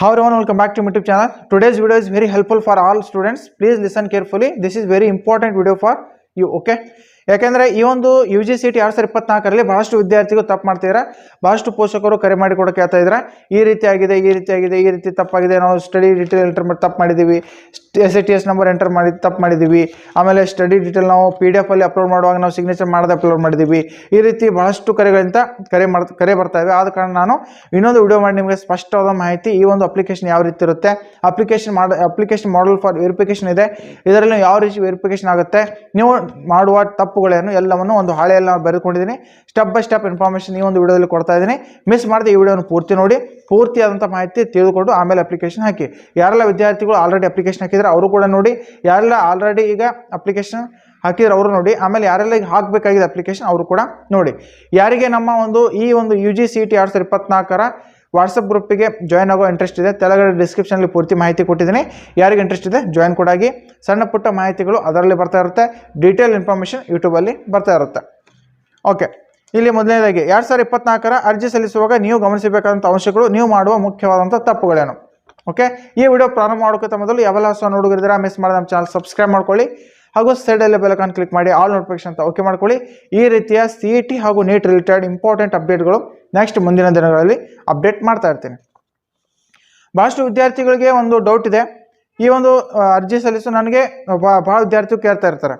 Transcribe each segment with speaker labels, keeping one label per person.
Speaker 1: How everyone, welcome back to my YouTube channel. Today's video is very helpful for all students. Please listen carefully. This is very important video for you. Okay. ಯಾಕೆಂದ್ರೆ ಈ ಒಂದು U G C T ಎರಡು ಸಾವಿರದ ಇಪ್ಪತ್ನಾಲ್ಕರಲ್ಲಿ ಬಹಳಷ್ಟು ವಿದ್ಯಾರ್ಥಿಗಳು ತಪ್ಪು ಮಾಡ್ತಿದ್ರೆ. ಬಹಳಷ್ಟು ಪೋಷಕರು ಕರೆ ಮಾಡಿ ಕೊಡೋಕೆ ಹೇಳ್ತಾ ಇದ್ದಾರೆ ಈ ರೀತಿ ಆಗಿದೆ ಈ ರೀತಿ ಆಗಿದೆ ಈ ರೀತಿ ತಪ್ಪಾಗಿದೆ. ನಾವು ಸ್ಟಡಿ ಡೀಟೇಲ್ ಎಂಟರ್ ಮಾಡಿ ತಪ್ಪು ಮಾಡಿದ್ದೀವಿ S I T S number enter ಮಾಡಿ, ತಪ್ಪು ಮಾಡಿದ್ದೀವಿ ಆಮೇಲೆ ಸ್ಟಡಿ ಡೀಟೇಲ್ ನಾವು ಪಿ ಡಿ ಎಫ್ ಅಲ್ಲಿ ಅಪ್ಲೋಡ್ ಮಾಡುವಾಗ ನಾವು ಸಿಗ್ನೇಚರ್ ಮಾಡದೆ ಅಪ್ಲೋಡ್ ಮಾಡಿದ್ದೀವಿ ಈ ರೀತಿ ಬಹಳಷ್ಟು ಕರೆಗಳಿಂದ ಕರೆ ಮಾಡಿ, ಕರೆ ಬರ್ತಾ ಇವೆ. ಆದ ಕಾರಣ ನಾನು ಇನ್ನೊಂದು ವಿಡಿಯೋ ಮಾಡಿ ನಿಮಗೆ ಸ್ಪಷ್ಟವಾದ ಮಾಹಿತಿ ಈ ಒಂದು ಅಪ್ಲಿಕೇಶನ್ ಯಾವ ರೀತಿ ಇರುತ್ತೆ. ಅಪ್ಲಿಕೇಶನ್ ಮಾಡ ಅಪ್ಲಿಕೇಶನ್ ಮಾಡಲ್ ಫಾರ್ ವೆರಿಫಿಕೇಶನ್ ಇದೆ. ಇದರಲ್ಲಿ ಯಾವ ರೀತಿ ವೆರಿಫಿಕೇಶನ್ ಆಗುತ್ತೆ? ನೀವು ಮಾಡುವ ತಪ್ಪುಗಳೇನು ಎಲ್ಲವನ್ನು ಒಂದು ಹಾಳೆಯಲ್ಲಿ ನಾನು ಬರೆದುಕೊಂಡಿದ್ದೀನಿ. ಸ್ಟೆಪ್ ಬೈ ಸ್ಟೆಪ್ ಇನ್ಫಾರ್ಮೇಷನ್ ಈ ಒಂದು ವಿಡಿಯೋದಲ್ಲಿ ಕೊಡ್ತಾ ಇದ್ದೀನಿ. ಮಿಸ್ ಮಾಡದೆ ಈ ವಿಡಿಯೋನ ಪೂರ್ತಿ ನೋಡಿ, ಪೂರ್ತಿಯಾದಂಥ ಮಾಹಿತಿ ತಿಳಿದುಕೊಂಡು ಆಮೇಲೆ ಅಪ್ಲಿಕೇಶನ್ ಹಾಕಿ. ಯಾರೆಲ್ಲ ವಿದ್ಯಾರ್ಥಿಗಳು ಆಲ್ರೆಡಿ ಅಪ್ಲಿಕೇಶನ್ ಹಾಕಿದ್ರೆ ಅವರು ಕೂಡ ನೋಡಿ. ಯಾರೆಲ್ಲ ಆಲ್ರೆಡಿ ಈಗ ಅಪ್ಲಿಕೇಶನ್ ಹಾಕಿದ್ರೆ ಅವರು ನೋಡಿ. ಆಮೇಲೆ ಯಾರೆಲ್ಲ ಈಗ ಹಾಕಬೇಕಾಗಿದೆ ಅಪ್ಲಿಕೇಶನ್ ಅವರು ಕೂಡ ನೋಡಿ. ಯಾರಿಗೆ ನಮ್ಮ ಒಂದು ಈ ಒಂದು ಯು ಜಿ ಸಿ ಟಿ ಎರಡು ಸಾವಿರದ ಇಪ್ಪತ್ನಾಲ್ಕರ ವಾಟ್ಸಪ್ ಗ್ರೂಪಿಗೆ ಜಾಯ್ನ್ ಆಗೋ ಇಂಟ್ರೆಸ್ಟ್ ಇದೆ. ತೆಳಗಡೆ ಡಿಸ್ಕ್ರಿಪ್ಷನಲ್ಲಿ ಪೂರ್ತಿ ಮಾಹಿತಿ ಕೊಟ್ಟಿದ್ದೀನಿ. ಯಾರಿಗೆ ಇಂಟ್ರೆಸ್ಟ್ ಇದೆ ಜಾಯ್ನ್ ಕೂಡ ಆಗಿ. ಸಣ್ಣ ಪುಟ್ಟ ಮಾಹಿತಿಗಳು ಅದರಲ್ಲಿ ಬರ್ತಾ ಇರುತ್ತೆ. ಡೀಟೇಲ್ ಇನ್ಫಾರ್ಮೇಷನ್ ಯೂಟ್ಯೂಬಲ್ಲಿ ಬರ್ತಾ ಇರುತ್ತೆ. ಓಕೆ ಇಲ್ಲಿ ಮೊದಲನೇದಾಗಿ, ಎರಡು ಸಾವಿರದ ಇಪ್ಪತ್ನಾಲ್ಕರ ಅರ್ಜಿ ಸಲ್ಲಿಸುವಾಗ ನೀವು ಗಮನಿಸಬೇಕಾದಂಥ ಅಂಶಗಳು, ನೀವು ಮಾಡುವ ಮುಖ್ಯವಾದಂಥ ತಪ್ಪುಗಳೇನು? ಓಕೆ ಈ ವಿಡಿಯೋ ಪ್ರಾರಂಭ ಮಾಡೋಕ್ಕಿಂತ ಮೊದಲು ಯಾವೆಲ್ಲ ಹೊಸ ಮಿಸ್ ಮಾಡಿದ ನಮ್ಮ ಚಾನಲ್ ಸಬ್ಸ್ಕ್ರೈಬ್ ಮಾಡ್ಕೊಳ್ಳಿ. ಹಾಗೂ ಸೈಡಲ್ಲಿ ಬೆಲಕಾನ್ ಕ್ಲಿಕ್ ಮಾಡಿ ಆಲ್ ನೋಟಿಫಿಕೇಶನ್ ಅಂತ ಓಕೆ ಮಾಡ್ಕೊಳ್ಳಿ. ಈ ರೀತಿಯ ಸಿ ಟಿ ಹಾಗೂ ನೀಟ್ ರಿಲೇಟೆಡ್ ಇಂಪಾರ್ಟೆಂಟ್ ಅಪ್ಡೇಟ್ಗಳು ನೆಕ್ಸ್ಟ್ ಮುಂದಿನ ದಿನಗಳಲ್ಲಿ ಅಪ್ಡೇಟ್ ಮಾಡ್ತಾ ಇರ್ತೀನಿ. ಬಹಳಷ್ಟು ವಿದ್ಯಾರ್ಥಿಗಳಿಗೆ ಒಂದು ಡೌಟ್ ಇದೆ. ಈ ಒಂದು ಅರ್ಜಿ ಸಲ್ಲಿಸು ನನಗೆ ಭಾಳ ವಿದ್ಯಾರ್ಥಿಗಳು ಕೇಳ್ತಾ ಇರ್ತಾರೆ.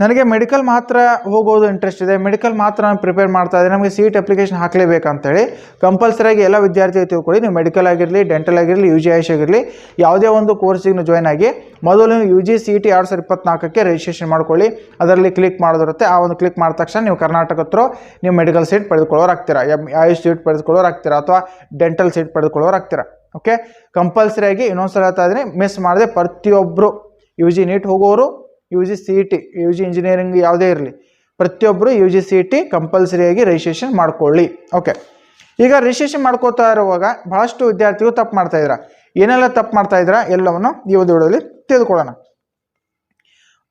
Speaker 1: ನನಗೆ ಮೆಡಿಕಲ್ ಮಾತ್ರ ಹೋಗೋದು ಇಂಟ್ರೆಸ್ಟ್ ಇದೆ. ಮೆಡಿಕಲ್ ಮಾತ್ರ ನಾನು ಪ್ರಿಪೇರ್ ಮಾಡ್ತಾ ಇದ್ದೆ ನಮಗೆ ಸೀಟ್ ಅಪ್ಲಿಕೇಶನ್ ಹಾಕಲೇಬೇಕಂತೇಳಿ ಕಂಪಲ್ಸರಿಯಾಗಿ ಎಲ್ಲ ವಿದ್ಯಾರ್ಥಿಗಳು ತಿಳ್ಕೊಳ್ಳಿ. ನೀವು ಮೆಡಿಕಲ್ ಆಗಿರಲಿ ಡೆಂಟಲ್ ಆಗಿರಲಿ ಯು ಜಿ ಐಶ್ ಆಗಿರಲಿ, ಯಾವುದೇ ಒಂದು ಕೋರ್ಸಿಗೆ ಜಾಯ್ನ್ ಆಗಿ ಮೊದಲು ನೀವು ಯು ಜಿ ಸಿ ಟಿ ಎರಡು ಸಾವಿರ ಇಪ್ಪತ್ನಾಲ್ಕಕ್ಕೆ ರಿಜಿಸ್ಟ್ರೇಷನ್ ಮಾಡ್ಕೊಳ್ಳಿ. ಅದರಲ್ಲಿ ಕ್ಲಿಕ್ ಮಾಡೋದಿರುತ್ತೆ. ಆ ಒಂದು ಕ್ಲಿಕ್ ಮಾಡಿದ ತಕ್ಷಣ ನೀವು ಕರ್ನಾಟಕ ಹತ್ರ ನೀವು ಮೆಡಿಕಲ್ ಸೀಟ್ ಪಡೆದುಕೊಳ್ಳೋರಾಗ್ತೀರಾ ಆಯುಷ್ ಸೀಟ್ ಪಡೆದುಕೊಳ್ಳೋರಾಗ್ತೀರಾ ಅಥವಾ ಡೆಂಟಲ್ ಸೀಟ್ ಪಡೆದುಕೊಳ್ಳೋರಾಗ್ತೀರಾ ಓಕೆ ಕಂಪಲ್ಸರಿಯಾಗಿ ಇನ್ನೊಂದ್ಸಲ ಹೇಳ್ತಾ ಇದ್ದೀನಿ ಮಿಸ್ ಮಾಡದೆ ಪ್ರತಿಯೊಬ್ಬರು ಯು ಜಿ ನೀಟ್ ಹೋಗೋರು U G C E T U G engineering ಯಾವುದೇ ಇರಲಿ. ಪ್ರತಿಯೊಬ್ಬರು U G C E T ಕಂಪಲ್ಸರಿಯಾಗಿ registration ಮಾಡ್ಕೊಳ್ಳಿ. ಓಕೆ ಈಗ ರಿಜಿಸ್ಟ್ರೇಷನ್ ಮಾಡ್ಕೋತಾ ಇರುವಾಗ ಭಾಳಷ್ಟು ವಿದ್ಯಾರ್ಥಿಗಳು ತಪ್ಪು ಮಾಡ್ತಾ ಇದ್ರ. ಏನೆಲ್ಲ ತಪ್ಪು ಮಾಡ್ತಾ ಇದ್ರ ಎಲ್ಲವನ್ನು ಈ ಒಂದು ವಿಡಿಯೋದಲ್ಲಿ ತಿಳಿದುಕೊಳ್ಳೋಣ.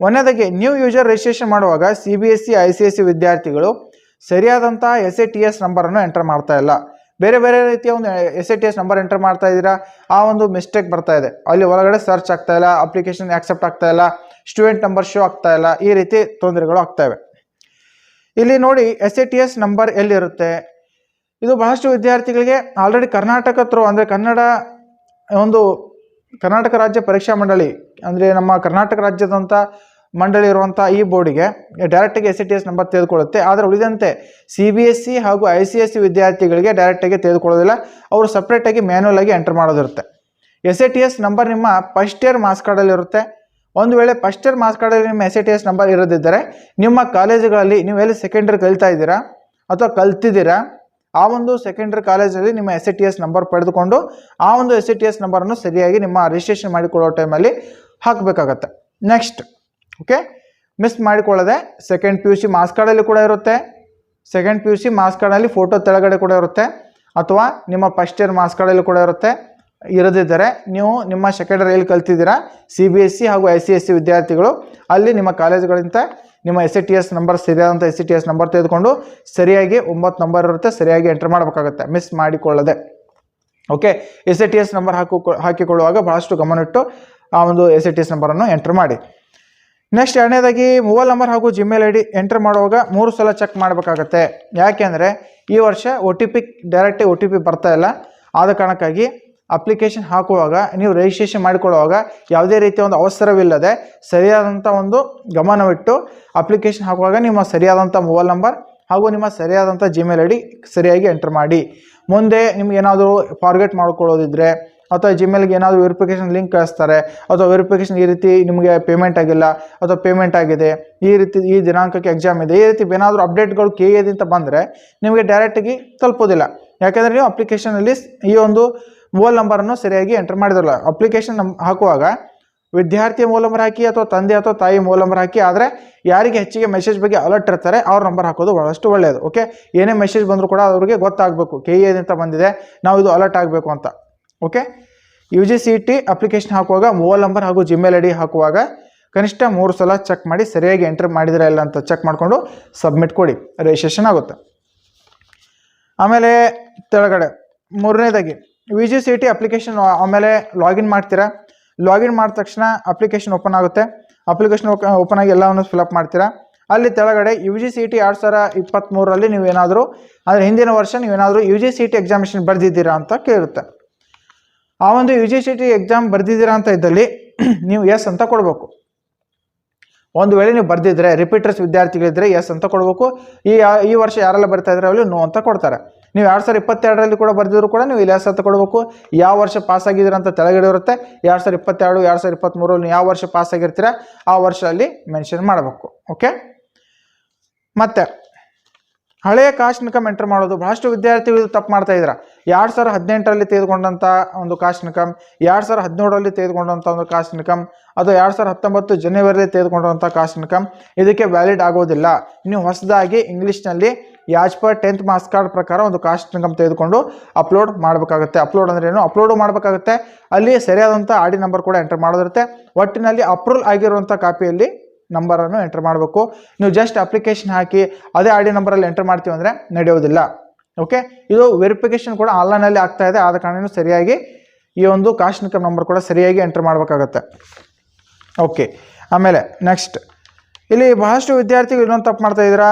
Speaker 1: ಒಂದನೇದಾಗಿ ನ್ಯೂ ಯೂಸರ್ ರಿಜಿಸ್ಟ್ರೇಷನ್ ಮಾಡುವಾಗ C B S C I C S C ವಿದ್ಯಾರ್ಥಿಗಳು ಸರಿಯಾದಂಥ ಎಸ್ ಎ ಟಿ ಎಸ್ ನಂಬರನ್ನು ಎಂಟರ್ ಮಾಡ್ತಾ ಇಲ್ಲ. ಬೇರೆ ಬೇರೆ ರೀತಿಯ ಒಂದು S A T S number enter ಮಾಡ್ತಾ ಇದ್ದೀರಾ? ಆ ಒಂದು ಮಿಸ್ಟೇಕ್ ಬರ್ತಾ ಇದೆ. ಅಲ್ಲಿ ಒಳಗಡೆ ಸರ್ಚ್ ಆಗ್ತಾ ಇಲ್ಲ ಅಪ್ಲಿಕೇಶನ್ ಆಕ್ಸೆಪ್ಟ್ ಆಗ್ತಾ ಇಲ್ಲ. ಸ್ಟೂಡೆಂಟ್ ನಂಬರ್ ಶೋ ಆಗ್ತಾ ಇಲ್ಲ. ಈ ರೀತಿ ತೊಂದರೆಗಳು ಆಗ್ತಾ ಇವೆ. ಇಲ್ಲಿ ನೋಡಿ S A T S number ಎಲ್ಲಿರುತ್ತೆ? ಇದು ಬಹಳಷ್ಟು ವಿದ್ಯಾರ್ಥಿಗಳಿಗೆ ಆಲ್ರೆಡಿ ಕರ್ನಾಟಕ ಥ್ರೂ ಅಂದರೆ ಕನ್ನಡ, ಒಂದು ಕರ್ನಾಟಕ ರಾಜ್ಯ ಪರೀಕ್ಷಾ ಮಂಡಳಿ, ಅಂದರೆ ನಮ್ಮ ಕರ್ನಾಟಕ ರಾಜ್ಯದಂಥ ಮಂಡಳಿ ಇರುವಂಥ ಈ ಬೋರ್ಡಿಗೆ ಡೈರೆಕ್ಟಾಗಿ S C T S number ತೆಗೆದುಕೊಳ್ಳುತ್ತೆ. ಆದರೆ ಉಳಿದಂತೆ ಸಿ ಬಿ ಎಸ್ ಸಿ ಹಾಗೂ ಐ ಸಿ ಎಸ್ ಸಿ ವಿದ್ಯಾರ್ಥಿಗಳಿಗೆ ಡೈರೆಕ್ಟಾಗಿ ತೆಗೆದುಕೊಳ್ಳೋದಿಲ್ಲ. ಅವರು ಸಪ್ರೇಟಾಗಿ ಮ್ಯಾನ್ಯಲ್ ಆಗಿ enter ಮಾಡೋದಿರುತ್ತೆ. S A T S number ನಿಮ್ಮ ಫಸ್ಟ್ ಇಯರ್ ಮಾರ್ಕ್ಸ್ ಕಾರ್ಡಲ್ಲಿ ಇರುತ್ತೆ ಒಂದು ವೇಳೆ ಫಸ್ಟ್ ಇಯರ್ ಮಾರ್ಕ್ಸ್ ಕಾರ್ಡಲ್ಲಿ ನಿಮ್ಮ S I T S number ಇರದಿದ್ದರೆ ನಿಮ್ಮ ಕಾಲೇಜುಗಳಲ್ಲಿ ನೀವು ಎಲ್ಲಿ ಸೆಕೆಂಡರಿ ಕಲಿತಾ ಇದ್ದೀರಾ ಅಥವಾ ಕಲ್ತಿದ್ದೀರಾ, ಆ ಒಂದು ಸೆಕೆಂಡರಿ ಕಾಲೇಜಲ್ಲಿ ನಿಮ್ಮ S I T S number ಪಡೆದುಕೊಂಡು ಆ ಒಂದು ಎಸ್ ಐ ಟಿ ಎಸ್ ನಂಬರನ್ನು ಸರಿಯಾಗಿ ನಿಮ್ಮ ರಿಜಿಸ್ಟ್ರೇಷನ್ ಮಾಡಿಕೊಳ್ಳೋ ಟೈಮಲ್ಲಿ ಹಾಕಬೇಕಾಗತ್ತೆ. ನೆಕ್ಸ್ಟ್ ಓಕೆ ಮಿಸ್ ಮಾಡಿಕೊಳ್ಳದೆ second P U C marks ಕಾರ್ಡಲ್ಲಿ ಕೂಡ ಇರುತ್ತೆ. Second P U C marks ಕಾರ್ಡಲ್ಲಿ ಫೋಟೋ ತೆಳಗಡೆ ಕೂಡ ಇರುತ್ತೆ. ಅಥವಾ ನಿಮ್ಮ ಫಸ್ಟ್ ಇಯರ್ ಮಾರ್ಕ್ಸ್ ಕಾರ್ಡಲ್ಲಿ ಕೂಡ ಇರುತ್ತೆ. ಇರದಿದ್ದರೆ ನೀವು ನಿಮ್ಮ ಸೆಕೆಂಡರಿಯಲ್ಲಿ ಕಲ್ತಿದ್ದೀರಾ ಸಿ ಬಿ ಎಸ್ ಸಿ ಹಾಗೂ ಐ ಸಿ ಎಸ್ ಸಿ ವಿದ್ಯಾರ್ಥಿಗಳು. ಅಲ್ಲಿ ನಿಮ್ಮ ಕಾಲೇಜುಗಳಿಂದ ನಿಮ್ಮ S C T S number ಸರಿಯಾದಂಥ S C T S number ತೆಗೆದುಕೊಂಡು ಸರಿಯಾಗಿ ಒಂಬತ್ತು ನಂಬರ್ ಇರುತ್ತೆ, ಸರಿಯಾಗಿ ಎಂಟರ್ ಮಾಡಬೇಕಾಗುತ್ತೆ. ಮಿಸ್ ಮಾಡಿಕೊಳ್ಳದೆ. Okay S A T S number ಹಾಕು ಹಾಕಿಕೊಳ್ಳುವಾಗ ಭಾಳಷ್ಟು ಗಮನಿಟ್ಟು ಆ ಒಂದು ಎಸ್ ಎ ಟಿ ಎಸ್ ನಂಬರನ್ನು ಎಂಟರ್ ಮಾಡಿ. ನೆಕ್ಸ್ಟ್ ಎರಡನೇದಾಗಿ ಮೊಬೈಲ್ ನಂಬರ್ ಹಾಗೂ ಜಿಮೇಲ್ ಐ ಡಿ ಎಂಟರ್ ಮಾಡುವಾಗ ಮೂರು ಸಲ ಚೆಕ್ ಮಾಡಬೇಕಾಗತ್ತೆ. ಯಾಕೆಂದರೆ ಈ ವರ್ಷ O T P direct O T P ಬರ್ತಾ ಇಲ್ಲ. ಆದ ಕಾರಣಕ್ಕಾಗಿ ಅಪ್ಲಿಕೇಶನ್ ಹಾಕುವಾಗ, ನೀವು ರಿಜಿಸ್ಟ್ರೇಷನ್ ಮಾಡಿಕೊಳ್ಳುವಾಗ ಯಾವುದೇ ರೀತಿಯ ಒಂದು ಅವಸರವಿಲ್ಲದೆ ಸರಿಯಾದಂಥ ಒಂದು ಗಮನವಿಟ್ಟು ಅಪ್ಲಿಕೇಶನ್ ಹಾಕುವಾಗ ನಿಮ್ಮ ಸರಿಯಾದಂಥ ಮೊಬೈಲ್ ನಂಬರ್ ಹಾಗೂ ನಿಮ್ಮ ಸರಿಯಾದಂಥ ಜಿಮೇಲ್ ಐ ಸರಿಯಾಗಿ ಎಂಟರ್ ಮಾಡಿ. ಮುಂದೆ ನಿಮ್ಗೆ ಏನಾದರೂ ಫಾರ್ಗೆಟ್ ಮಾಡ್ಕೊಳ್ಳೋದಿದ್ರೆ ಅಥವಾ ಜಿಮೇಲ್ಗೆ ಏನಾದರೂ ವೆರಿಫಿಕೇಶನ್ ಲಿಂಕ್ ಕಳಿಸ್ತಾರೆ, ಅಥವಾ ವೆರಿಫಿಕೇಶನ್ ಈ ರೀತಿ ನಿಮಗೆ ಪೇಮೆಂಟ್ ಆಗಿಲ್ಲ, ಅಥವಾ ಪೇಮೆಂಟ್ ಆಗಿದೆ, ಈ ರೀತಿ ಈ ದಿನಾಂಕಕ್ಕೆ ಎಕ್ಸಾಮ್ ಇದೆ, ಈ ರೀತಿ ಏನಾದರೂ ಅಪ್ಡೇಟ್ಗಳು ಕೆ ಎದಿಂದ ಬಂದರೆ ನಿಮಗೆ ಡೈರೆಕ್ಟಾಗಿ ತಲುಪೋದಿಲ್ಲ. ಯಾಕೆಂದರೆ ನೀವು ಅಪ್ಲಿಕೇಶನಲ್ಲಿ ಈ ಒಂದು ಮೊಬೈಲ್ ನಂಬರನ್ನು ಸರಿಯಾಗಿ ಎಂಟರ್ ಮಾಡಿದ್ರಲ್ಲ. ಅಪ್ಲಿಕೇಶನ್ ಹಾಕುವಾಗ ವಿದ್ಯಾರ್ಥಿ ಮೂಲ ನಂಬರ್ ಹಾಕಿ ಅಥವಾ ತಂದೆ ಅಥವಾ ತಾಯಿ ಮೂಲ ನಂಬರ್ ಹಾಕಿ, ಆದರೆ ಯಾರಿಗೆ ಹೆಚ್ಚಿಗೆ ಮೆಸೇಜ್ ಬಗ್ಗೆ ಅಲರ್ಟ್ ಇರ್ತಾರೆ, ಅವ್ರ ನಂಬರ್ ಹಾಕೋದು ಬಹಳಷ್ಟು ಒಳ್ಳೆಯದು ಓಕೆ ಏನೇ ಮೆಸೇಜ್ ಬಂದರೂ ಕೂಡ ಅವ್ರಿಗೆ ಗೊತ್ತಾಗಬೇಕು. ಕೆ ಅಂತ ಬಂದಿದೆ, ನಾವು ಇದು ಅಲರ್ಟ್ ಆಗಬೇಕು ಅಂತ. Okay U G C T application ಹಾಕುವಾಗ ಮೊಬೈಲ್ ನಂಬರ್ ಹಾಗೂ ಜಿಮೇಲ್ ಐ ಡಿ ಹಾಕುವಾಗ ಕನಿಷ್ಠ ಮೂರು ಸಲ ಚೆಕ್ ಮಾಡಿ ಸರಿಯಾಗಿ ಎಂಟರ್ ಮಾಡಿದಿರಾ ಇಲ್ಲ ಅಂತ ಚೆಕ್ ಮಾಡಿಕೊಂಡು ಸಬ್ಮಿಟ್ ಕೊಡಿ. ರಿಜಿಸ್ಟ್ರೇಷನ್ ಆಗುತ್ತೆ. ಆಮೇಲೆ ತೆಳಗಡೆ ಮೂರನೇದಾಗಿ V G C T application ಆಮೇಲೆ ಲಾಗಿನ್ ಮಾಡ್ತೀರಾ? ಲಾಗಿನ್ ಮಾಡಿದ ತಕ್ಷಣ ಅಪ್ಲಿಕೇಶನ್ ಓಪನ್ ಆಗುತ್ತೆ. ಅಪ್ಲಿಕೇಶನ್ ಓಪನ್ ಆಗಿ ಎಲ್ಲವನ್ನು ಫಿಲಪ್ ಮಾಡ್ತೀರಾ? ಅಲ್ಲಿ ತೆಳಗಡೆ ಯು ಜಿ ಸಿ ಟಿ ಎರಡು ಸಾವಿರ ಇಪ್ಪತ್ತ್ಮೂರರಲ್ಲಿ ನೀವೇನಾದರೂ, ಅಂದರೆ ಹಿಂದಿನ ವರ್ಷ ನೀವೇನಾದರೂ U G C T examination ಬರೆದಿದ್ದೀರಾ ಅಂತ ಕೇಳುತ್ತೆ. ಆ ಒಂದು U G C T exam ಬರೆದಿದ್ದೀರಾ ಅಂತ ಇದ್ದಲ್ಲಿ ನೀವು ಎಸ್ ಅಂತ ಕೊಡಬೇಕು. ಒಂದು ವೇಳೆ ನೀವು ಬರೆದಿದ್ರೆ ರಿಪೀಟರ್ಸ್ ವಿದ್ಯಾರ್ಥಿಗಳಿದ್ರೆ ಎಸ್ ಅಂತ ಕೊಡಬೇಕು. ಈ ಈ ವರ್ಷ ಯಾರೆಲ್ಲ ಬರ್ತಾ ಇದ್ರೆ ಅವಲ್ಲಿ ನೋ ಅಂತ ಕೊಡ್ತಾರೆ. ನೀವು ಎರಡು ಸಾವಿರ ಇಪ್ಪತ್ತೆರಡರಲ್ಲಿ ಕೂಡ ಬರೆದಿದ್ರು ಕೂಡ ನೀವು ಇಲ್ಲಿ ಎಸ್ ಅಂತ ಕೊಡಬೇಕು ಯಾವ ವರ್ಷ ಪಾಸ್ ಅಂತ ತೆಳಗಡೆ ಇರುತ್ತೆ ಎರಡು ಸಾವಿರ ಇಪ್ಪತ್ತೆರಡು, ಎರಡು ಸಾವಿರ ಇಪ್ಪತ್ತ್ಮೂರಲ್ಲಿ ಯಾವ ವರ್ಷ ಪಾಸ್ ಆಗಿರ್ತೀರ, ಆ ವರ್ಷ ಅಲ್ಲಿ ಮೆನ್ಷನ್ ಮಾಡಬೇಕು. ಓಕೆ ಮತ್ತೆ, ಹಳೆಯ ಕಾಸ್ಟ್ ಇನ್ಕಮ್ ಎಂಟರ್ ಮಾಡೋದು. ಬಹಳಷ್ಟು ವಿದ್ಯಾರ್ಥಿಗಳು ತಪ್ಪು ಮಾಡ್ತಾ ಇದ್ರ ಎರಡು ಸಾವಿರ ಹದಿನೆಂಟರಲ್ಲಿ ತೆಗೆದುಕೊಂಡಂಥ ಒಂದು ಕಾಸ್ಟ್ ಇನ್ಕಮ್ ಎರಡು ಸಾವಿರ ಹದಿನೇಳರಲ್ಲಿ ತೆಗೆದುಕೊಂಡಂಥ ಒಂದು ಕಾಸ್ಟ್ ಇನ್ಕಮ್ ಅದು ಎರಡು ಸಾವಿರ ಹತ್ತೊಂಬತ್ತು ಜನವರಿಯಲ್ಲಿ ತೆಗೆದುಕೊಂಡಂಥ ಕಾಸ್ಟ್ ಇನ್ಕಮ್ ಇದಕ್ಕೆ ವ್ಯಾಲಿಡ್ ಆಗೋದಿಲ್ಲ. ನೀವು ಹೊಸದಾಗಿ ಇಂಗ್ಲೀಷ್ನಲ್ಲಿ as per tenth marks card ಪ್ರಕಾರ ಒಂದು ಕಾಸ್ಟ್ ಇನ್ಕಮ್ ತೆಗೆದುಕೊಂಡು ಅಪ್ಲೋಡ್ ಮಾಡಬೇಕಾಗುತ್ತೆ. ಅಪ್ಲೋಡ್ ಅಂದ್ರೆ ಏನು? ಅಪ್ಲೋಡ್ ಮಾಡಬೇಕಾಗುತ್ತೆ. ಅಲ್ಲಿ ಸರಿಯಾದಂಥ ಆಡಿ ನಂಬರ್ ಕೂಡ ಎಂಟರ್ ಮಾಡೋದಿರುತ್ತೆ. ಒಟ್ಟಿನಲ್ಲಿ ಅಪ್ರೂವಲ್ ಆಗಿರುವಂಥ ಕಾಪಿಯಲ್ಲಿ ನಂಬರನ್ನು ಎಂಟರ್ ಮಾಡಬೇಕು. ನೀವು ಜಸ್ಟ್ ಅಪ್ಲಿಕೇಶನ್ ಹಾಕಿ ಅದೇ ಆರ್ ಡಿ ನಂಬರಲ್ಲಿ ಎಂಟರ್ ಮಾಡ್ತೀವಿ ಅಂದರೆ ನಡೆಯೋದಿಲ್ಲ. ಓಕೆ ಇದು ವೆರಿಫಿಕೇಶನ್ ಕೂಡ ಆನ್ಲೈನಲ್ಲಿ ಆಗ್ತಾ ಇದೆ. ಆದ ಕಾರಣ ಸರಿಯಾಗಿ ಈ ಒಂದು ಕಾಸ್ಟ್ ಇನ್ಕಮ್ ನಂಬರ್ ಕೂಡ ಸರಿಯಾಗಿ ಎಂಟರ್ ಮಾಡಬೇಕಾಗತ್ತೆ. ಓಕೆ ಆಮೇಲೆ ನೆಕ್ಸ್ಟ್ ಇಲ್ಲಿ ಬಹಳಷ್ಟು ವಿದ್ಯಾರ್ಥಿಗಳು ಇನ್ನೊಂದು ತಪ್ಪು ಮಾಡ್ತಾ ಇದ್ದೀರಾ?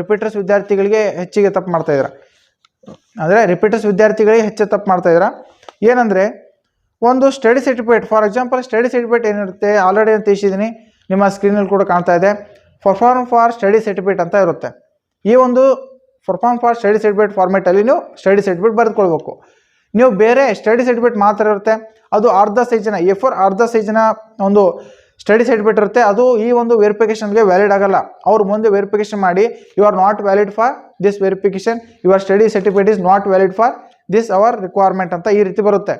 Speaker 1: ರಿಪೀಟರ್ಸ್ ವಿದ್ಯಾರ್ಥಿಗಳಿಗೆ ಹೆಚ್ಚಿಗೆ ತಪ್ಪು ಮಾಡ್ತಾ ಇದ್ದೀರಾ? ಅಂದರೆ ರಿಪೀಟರ್ಸ್ ವಿದ್ಯಾರ್ಥಿಗಳಿಗೆ ಹೆಚ್ಚು ತಪ್ಪು ಮಾಡ್ತಾ ಇದ್ದೀರಾ? ಏನಂದರೆ, ಒಂದು study certificate for example study certificate ಏನಿರುತ್ತೆ ಆಲ್ರೆಡಿ ಅಂತ ತಿಳಿಸಿದ್ದೀನಿ, ನಿಮ್ಮ ಸ್ಕ್ರೀನಲ್ಲಿ ಕೂಡ ಕಾಣ್ತಾ ಇದೆ. ಪರ್ಫಾರ್ಮ್ ಫಾರ್ ಸ್ಟಡಿ ಸರ್ಟಿಫಿಕೇಟ್ ಅಂತ ಇರುತ್ತೆ. ಈ ಒಂದು ಪರ್ಫಾರ್ಮ್ ಫಾರ್ ಸ್ಟಡಿ ಸರ್ಟಿಫಿಕೇಟ್ ಫಾರ್ಮೆಟಲ್ಲಿ ನೀವು ಸ್ಟಡಿ ಸರ್ಟಿಫಿಕೇಟ್ ಬರೆದುಕೊಳ್ಬೇಕು. ನೀವು ಬೇರೆ ಸ್ಟಡಿ ಸರ್ಟಿಫಿಕೇಟ್ ಮಾತ್ರ ಇರುತ್ತೆ. ಅದು ಅರ್ಧ ಸೈಜಿನ ಎ ಅರ್ಧ ಸೈಜಿನ ಒಂದು ಸ್ಟಡಿ ಸರ್ಟಿಫಿಕೇಟ್ ಇರುತ್ತೆ ಅದು ಈ ಒಂದು ವೆರಿಫಿಕೇಷನ್ಗೆ ವ್ಯಾಲಿಡ್ ಆಗಲ್ಲ. ಅವ್ರು ಮುಂದೆ ವೆರಿಫಿಕೇಷನ್ ಮಾಡಿ you are not valid for this verification your study certificate is not valid for this our requirement ಅಂತ ಈ ರೀತಿ ಬರುತ್ತೆ.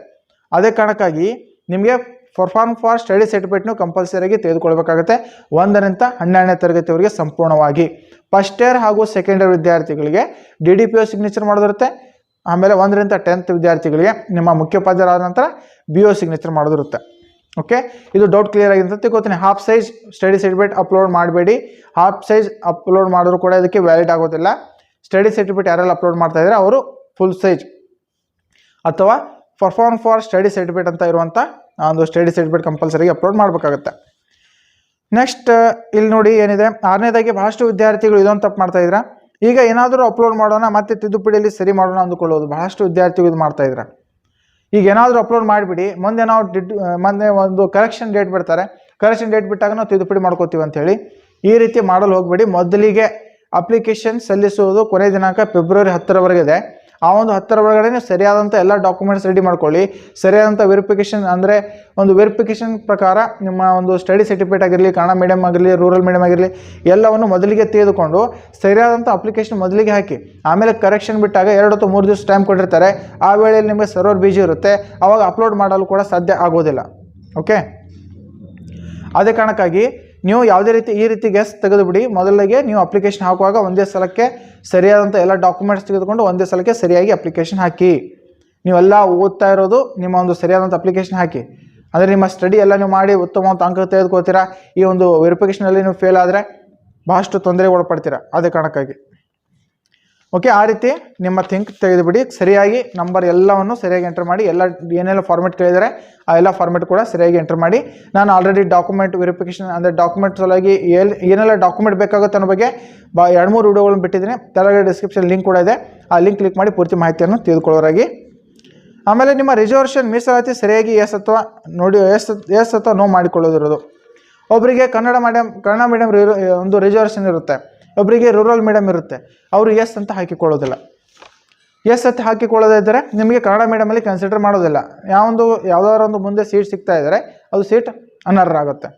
Speaker 1: ಅದೇ ಕಾರಣಕ್ಕಾಗಿ ನಿಮಗೆ ಪರ್ಫಾರ್ಮ್ ಫಾರ್ ಸ್ಟಡಿ ಸರ್ಟಿಫಿಕೇಟ್ನು ಕಂಪಲ್ಸರಿಯಾಗಿ ತೆಗೆದುಕೊಳ್ಬೇಕಾಗುತ್ತೆ. ಒಂದರಿಂದ ಹನ್ನೆರಡನೇ ತರಗತಿವರೆಗೆ ಸಂಪೂರ್ಣವಾಗಿ. ಫಸ್ಟ್ ಇಯರ್ ಹಾಗೂ ಸೆಕೆಂಡ್ ಇಯರ್ ವಿದ್ಯಾರ್ಥಿಗಳಿಗೆ D D P O signature ಮಾಡೋದಿರುತ್ತೆ. ಆಮೇಲೆ ಒಂದರಿಂದ ಟೆಂತ್ ವಿದ್ಯಾರ್ಥಿಗಳಿಗೆ ನಿಮ್ಮ ಮುಖ್ಯೋಪಾಧ್ಯಾಯರಾದ ನಂತರ ಬಿ ಒ ಸಿಗ್ನೇಚರ್ ಮಾಡೋದಿರುತ್ತೆ. ಓಕೆ ಇದು ಡೌಟ್ ಕ್ಲಿಯರ್ ಆಗಿದೆ ಅಂತ ತಿಳ್ಕೊತೀನಿ. Half size study certificate upload ಮಾಡಬೇಡಿ. ಹಾಫ್ ಸೈಜ್ ಅಪ್ಲೋಡ್ ಮಾಡಿದ್ರು ಕೂಡ ಇದಕ್ಕೆ ವ್ಯಾಲಿಡ್ ಆಗೋದಿಲ್ಲ. ಸ್ಟಡಿ ಸರ್ಟಿಫಿಕೇಟ್ ಯಾರೆಲ್ಲ ಅಪ್ಲೋಡ್ ಮಾಡ್ತಾ ಇದ್ದಾರೆ, ಅವರು ಫುಲ್ ಸೈಜ್ ಅಥವಾ ಪರ್ಫಾರ್ಮ್ ಫಾರ್ ಸ್ಟಡಿ ಸರ್ಟಿಫಿಕೇಟ್ ಅಂತ ಇರುವಂಥ ಒಂದು ಸ್ಟಡಿ ಸರ್ಟಿಫಿಕೇಟ್ ಕಂಪಲ್ಸರಿಗೆ ಅಪ್ಲೋಡ್ ಮಾಡಬೇಕಾಗುತ್ತೆ. ನೆಕ್ಸ್ಟ್ ಇಲ್ಲಿ ನೋಡಿ ಏನಿದೆ. ಆರನೇದಾಗಿ ಬಹಳಷ್ಟು ವಿದ್ಯಾರ್ಥಿಗಳು ಇದೊಂದು ತಪ್ಪು ಮಾಡ್ತಾ ಇದ್ರ. ಈಗ ಏನಾದರೂ ಅಪ್ಲೋಡ್ ಮಾಡೋಣ, ಮತ್ತೆ ತಿದ್ದುಪಡಿಯಲ್ಲಿ ಸರಿ ಮಾಡೋಣ ಅಂದುಕೊಳ್ಳೋದು. ಬಹಳಷ್ಟು ವಿದ್ಯಾರ್ಥಿಗಳು ಇದು ಮಾಡ್ತಾ ಇದ್ರ. ಈಗ ಏನಾದರೂ ಅಪ್ಲೋಡ್ ಮಾಡಿಬಿಡಿ. ಮುಂದೆ ನಾವು ಡಿಡ್ ಮೊನ್ನೆ ಒಂದು ಕರೆಕ್ಷನ್ ಡೇಟ್ ಬಿಡ್ತಾರೆ. ಕರೆಕ್ಷನ್ ಡೇಟ್ ಬಿಟ್ಟಾಗ ನಾವು ತಿದ್ದುಪಡಿ ಮಾಡ್ಕೋತೀವಿ ಅಂತೇಳಿ ಈ ರೀತಿ ಮಾಡಲು ಹೋಗಬೇಡಿ. ಮೊದಲಿಗೆ ಅಪ್ಲಿಕೇಶನ್ ಸಲ್ಲಿಸುವುದು ಕೊನೆ ದಿನಾಂಕ ಫೆಬ್ರವರಿ ಹತ್ತರವರೆಗಿದೆ. ಆ ಒಂದು ಹತ್ತರ ಒಳಗಡೆ ಸರಿಯಾದಂಥ ಎಲ್ಲ ಡಾಕ್ಯುಮೆಂಟ್ಸ್ ರೆಡಿ ಮಾಡ್ಕೊಳ್ಳಿ. ಸರಿಯಾದಂಥ ವೆರಿಫಿಕೇಷನ್ ಅಂದರೆ ಒಂದು ವೆರಿಫಿಕೇಷನ್ ಪ್ರಕಾರ ನಿಮ್ಮ ಒಂದು ಸ್ಟಡಿ ಸರ್ಟಿಫಿಕೇಟ್ ಆಗಿರಲಿ ಕನ್ನಡ ಮೀಡಿಯಮ್ ಆಗಿರಲಿ ರೂರಲ್ ಮೀಡಿಯಮ್ ಆಗಿರಲಿ, ಎಲ್ಲವನ್ನು ಮೊದಲಿಗೆ ತೆಗೆದುಕೊಂಡು ಸರಿಯಾದಂಥ ಅಪ್ಲಿಕೇಶನ್ ಮೊದಲಿಗೆ ಹಾಕಿ. ಆಮೇಲೆ ಕರೆಕ್ಷನ್ ಬಿಟ್ಟಾಗ ಎರಡು ಅಥವಾ ಮೂರು ದಿವಸ ಟೈಮ್ ಕೊಟ್ಟಿರ್ತಾರೆ. ಆ ವೇಳೆಯಲ್ಲಿ ನಿಮಗೆ ಸರ್ವರ್ ಬಿಜಿ ಇರುತ್ತೆ. ಆವಾಗ ಅಪ್ಲೋಡ್ ಮಾಡಲು ಕೂಡ ಸಾಧ್ಯ ಆಗೋದಿಲ್ಲ ಓಕೆ ಅದೇ ಕಾರಣಕ್ಕಾಗಿ ನೀವು ಯಾವುದೇ ರೀತಿ ಈ ರೀತಿ ಗ್ಯಾಸ್ ತೆಗೆದುಬಿಡಿ. ಮೊದಲಿಗೆ ನೀವು ಅಪ್ಲಿಕೇಶನ್ ಹಾಕುವಾಗ ಒಂದೇ ಸಲಕ್ಕೆ ಸರಿಯಾದಂಥ ಎಲ್ಲ ಡಾಕ್ಯುಮೆಂಟ್ಸ್ ತೆಗೆದುಕೊಂಡು ಒಂದೇ ಸಲಕ್ಕೆ ಸರಿಯಾಗಿ ಅಪ್ಲಿಕೇಶನ್ ಹಾಕಿ. ನೀವೆಲ್ಲ ಓದ್ತಾ ಇರೋದು ನಿಮ್ಮ ಒಂದು ಸರಿಯಾದಂಥ ಅಪ್ಲಿಕೇಶನ್ ಹಾಕಿ. ಅಂದರೆ ನಿಮ್ಮ ಸ್ಟಡಿ ಎಲ್ಲ ನೀವು ಮಾಡಿ ಉತ್ತಮವಾದ ಅಂಕ ತೆಗೆದುಕೊಳ್ತೀರಾ? ಈ ಒಂದು ವೆರಿಫಿಕೇಶನಲ್ಲಿ ನೀವು ಫೇಲ್ ಆದರೆ ಭಾಳಷ್ಟು ತೊಂದರೆಗೆ ಒಳಪಡ್ತೀರಾ ಅದೇ ಕಾರಣಕ್ಕಾಗಿ. ಓಕೆ ಆ ರೀತಿ ನಿಮ್ಮ ಥಿಂಕ್ ತೆಗೆದುಬಿಡಿ. ಸರಿಯಾಗಿ ನಂಬರ್ ಎಲ್ಲವನ್ನು ಸರಿಯಾಗಿ ಎಂಟರ್ ಮಾಡಿ, ಎಲ್ಲ ಏನೆಲ್ಲ ಫಾರ್ಮೆಟ್ ಕೇಳಿದರೆ, ಆ ಎಲ್ಲ ಫಾರ್ಮೆಟ್ ಕೂಡ ಸರಿಯಾಗಿ ಎಂಟರ್ ಮಾಡಿ. ನಾನು ಆಲ್ರೆಡಿ ಡಾಕ್ಯುಮೆಂಟ್ ವೆರಿಫಿಕೇಶನ್ ಅಂದರೆ ಡಾಕ್ಯುಮೆಂಟ್ ಸಲುವಾಗಿ ಎಲ್ ಏನೆಲ್ಲ ಡಾಕ್ಯುಮೆಂಟ್ ಬೇಕಾಗುತ್ತೆ ಅನ್ನೋ ಬಗ್ಗೆ ಬಾ ಎರಡು ಮೂರು ವಿಡಿಯೋಗಳನ್ನು ಬಿಟ್ಟಿದ್ದೀನಿ. ತೆಳಗಡೆ ಡಿಸ್ಕ್ರಿಪ್ಷನ್ ಲಿಂಕ್ ಕೂಡ ಇದೆ. ಆ ಲಿಂಕ್ ಕ್ಲಿಕ್ ಮಾಡಿ ಪೂರ್ತಿ ಮಾಹಿತಿಯನ್ನು ತಿಳಿದುಕೊಳ್ಳೋರಾಗಿ. ಆಮೇಲೆ ನಿಮ್ಮ ರಿಸರ್ವೇಷನ್ ಮೀಸಲಾತಿ ಸರಿಯಾಗಿ ಎಸ್ ಅಥವಾ ನೋಡಿ ಎಸ್ ಎಸ್ ಅಥವಾ ನೋ ಮಾಡಿಕೊಳ್ಳೋದಿರೋದು. ಒಬ್ಬರಿಗೆ ಕನ್ನಡ ಮೀಡಿಯಂ ಕನ್ನಡ ಮೀಡಿಯಮ್ ಒಂದು ರಿಸರ್ವೇಷನ್ ಇರುತ್ತೆ. ಒಬ್ಬರಿಗೆ ರೂರಲ್ ಮೀಡಿಯಮ್ ಇರುತ್ತೆ. ಅವರು ಎಸ್ ಅಂತ ಹಾಕಿಕೊಳ್ಳೋದಿಲ್ಲ. ಎಸ್ ಅಂತ ಹಾಕಿಕೊಳ್ಳೋದೇ ಇದ್ದರೆ ನಿಮಗೆ ಕನ್ನಡ ಮೀಡಿಯಮಲ್ಲಿ ಕನ್ಸಿಡರ್ ಮಾಡೋದಿಲ್ಲ. ಯಾವೊಂದು, ಯಾವುದಾದ್ರು ಒಂದು ಮುಂದೆ ಸೀಟ್ ಸಿಗ್ತಾ ಇದ್ದರೆ ಅದು ಸೀಟ್ ಅನರ್ಹರಾಗುತ್ತೆ.